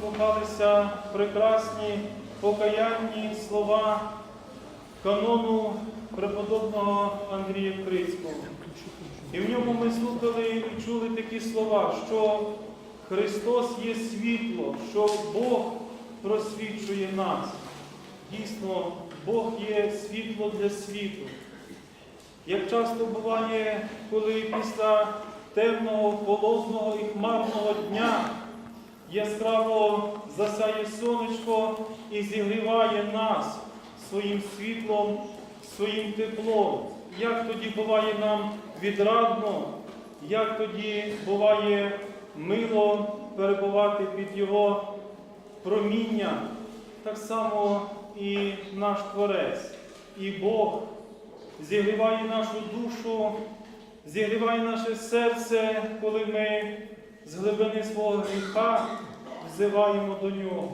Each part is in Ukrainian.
слухалися прекрасні покаянні слова канону преподобного Андрія Крицького. І в ньому ми слухали і чули такі слова, що Христос є світло, що Бог просвічує нас. Дійсно, Бог є світло для світу. Як часто буває, коли після темного, холодного і хмарного дня яскраво засяє сонечко і зігріває нас своїм світлом, своїм теплом. Як тоді буває нам відрадно, як тоді буває мило перебувати під Його проміння, так само і наш Творець, і Бог зігріває нашу душу, зігріває наше серце, коли ми з глибини свого гріха взиваємо до Нього,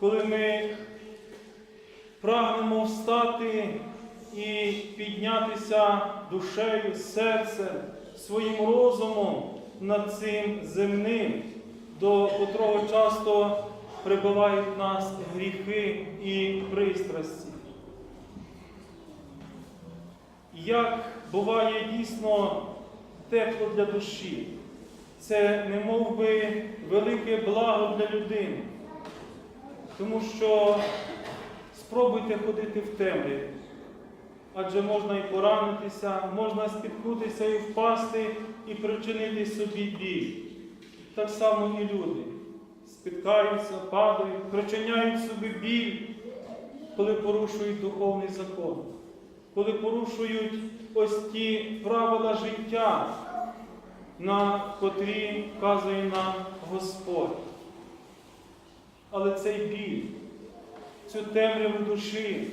коли ми прагнемо встати і піднятися душею, серцем, своїм розумом над цим земним, до котрого часто прибивають нас гріхи і пристрасті. Як буває дійсно тепло для душі, це не мов би велике благо для людини. Тому що спробуйте ходити в темряві, адже можна і поранитися, можна спіткнутися і впасти, і причинити собі біль. Так само і люди спіткаються, падають, причиняють собі біль, коли порушують духовний закон, коли порушують ось ті правила життя, на котрі вказує нам Господь. Але цей біль, цю темряву душі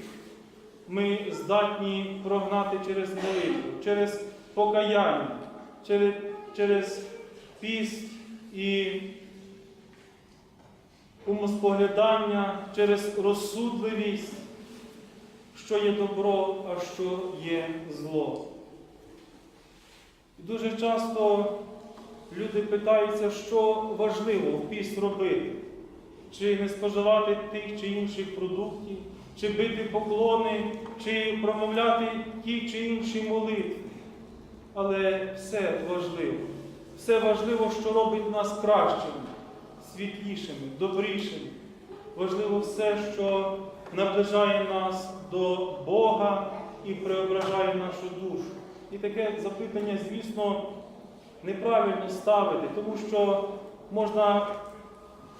ми здатні прогнати через молитву, через покаяння, через, через піст і умоспоглядання, через розсудливість, що є добро, а що є зло. Дуже часто люди питаються, що важливо в піст робити, чи не споживати тих чи інших продуктів, чи бити поклони, чи промовляти ті чи інші молитви. Але все важливо. Все важливо, що робить нас кращими, світлішими, добрішими. Важливо все, що наближає нас до Бога і преображає нашу душу. І таке запитання, звісно, неправильно ставити, тому що можна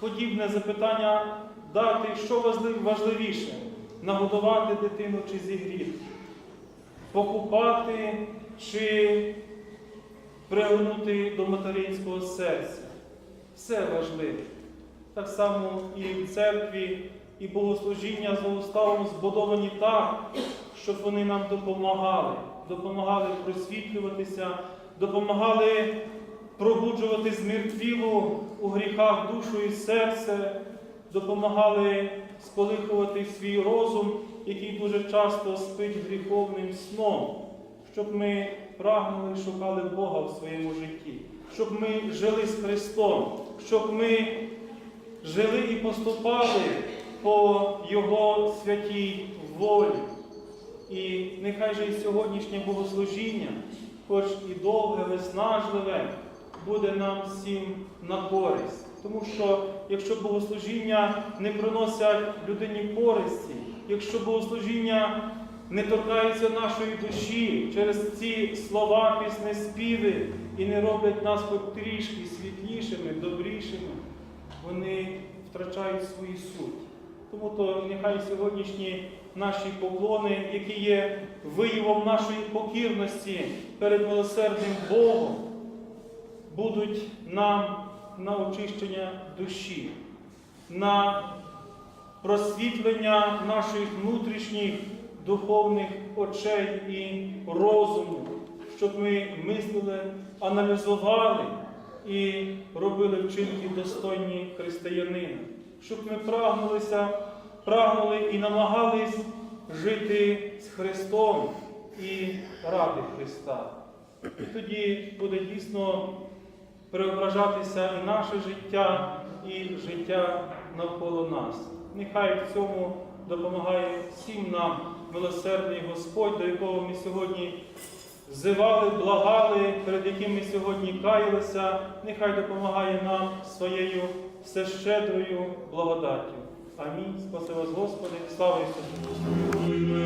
подібне запитання дати, що важливіше нагодувати дитину чи зігріти, покупати чи пригорнути до материнського серця. Все важливе. Так само і в церкві, і богослужіння за уставом збудовані так, щоб вони нам допомагали, допомагали просвітлюватися, допомагали пробуджувати змертвілу у гріхах душу і серце, допомагали сполихувати свій розум, який дуже часто спить гріховним сном, щоб ми прагнули шукали Бога в своєму житті, щоб ми жили з Христом, щоб ми жили і поступали по Його святій волі. І нехай же і сьогоднішнє богослужіння, хоч і довге, виснажливе, буде нам всім на користь. Тому що якщо богослужіння не приносять людині користі, якщо богослужіння не торкається нашої душі через ці слова, пісні, співи і не роблять нас хоч трішки світлішими, добрішими, вони втрачають свою суть. Тому то нехай сьогоднішні наші поклони, які є виявом нашої покірності перед милосердним Богом, будуть нам на очищення душі, на просвітлення наших внутрішніх духовних очей і розуму, щоб ми мислили, аналізували і робили вчинки достойні християнина, щоб ми прагнулися, прагнули і намагались жити з Христом і ради Христа. І тоді буде дійсно преображатися і наше життя, і життя навколо нас. Нехай в цьому допомагає всім нам милосердний Господь, до якого ми сьогодні взивали, благали, перед яким ми сьогодні каялися, нехай допомагає нам своєю всещедрою благодаттю. Амінь. Спаси вас, Господи, слава Ісусу!